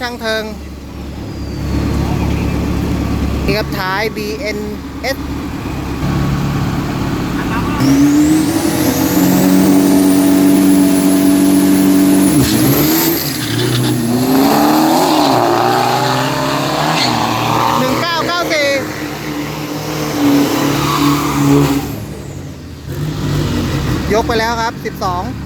ช่างเทิงนี่ครับท้าย BNS ยกไปแล้วครับ 12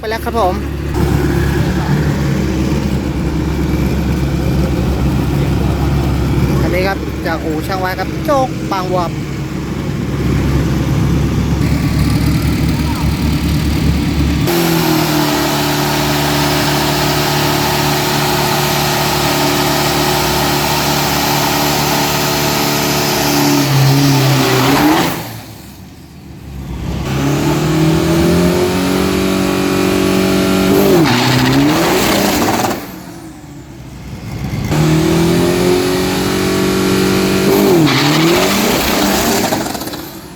ไปแล้วครับผมอันนี้ครับจากอู่ช่างไว้ครับโจกบางวัว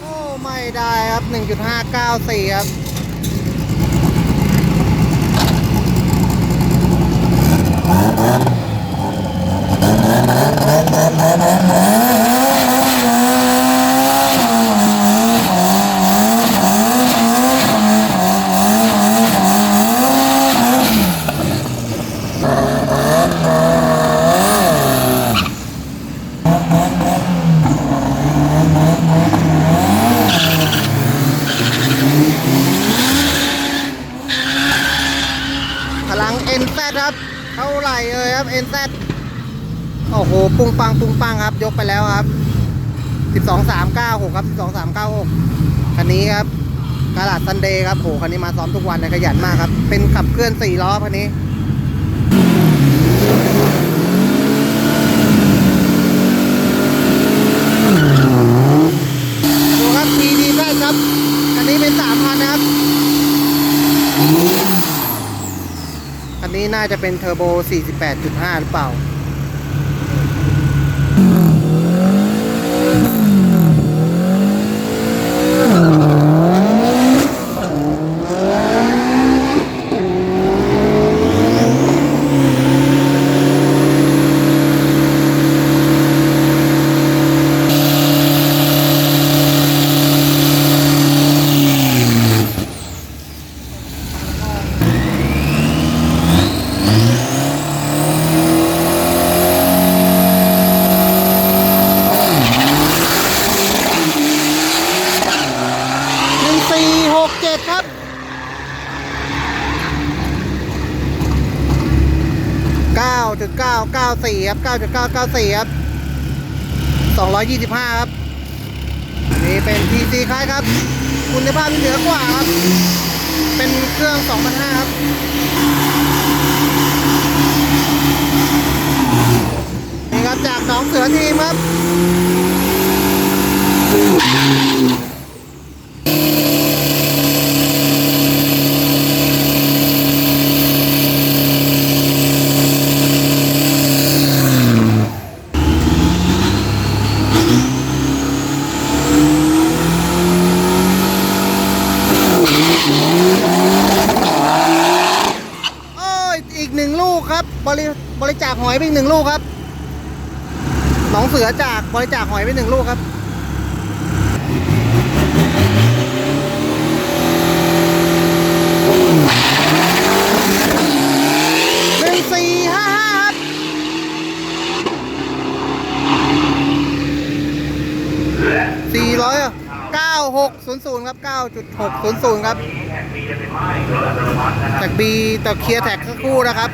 โอ้ ไม่ได้ครับ 94 ครับ พลัง NZ ครับ เท่าไหร่ เอ่ยครับ NZ โอ้โหปุ้งปังปุ้งปังครับ ยกไปแล้วครับ 12396 ครับ 12396 คันนี้ครับกาลาษซันเดย์ครับโหคันนี้มาซ้อมทุกวันเลยขยันมากครับ เป็นขับเคลื่อน 4 ล้อคันนี้ ดูครับ TDZ ครับ อันนี้เป็น 3,000 นะครับ อั นี้น่าจะเป็นเทอร์โบ 48.5 หรือเปล่า ษครับ 9.994 ครับ 9.994 ครับ 225 ครับ นี่เป็น TC คล้ายครับ คุณภาพที่เหนือกว่าครับ เป็นเครื่อง 2,500 ครับนี่ครับจากหนองเสือทีมครับ โอ้ อีกหนึ่งลูก ครับบริบริจาคหอยไปหนึ่งลูกครับหนองเสือจากบริจาคหอยไปหนึ่งลูกครับหนึ่งสี่ห้าห้าครับสี่ร้อยเก้าหกศูนย์ศูนย์ครับเก้าจุดหกศูนย์ศูนย์ครับจากบีต่อเคลียร์แท็กสักครู่นะครับ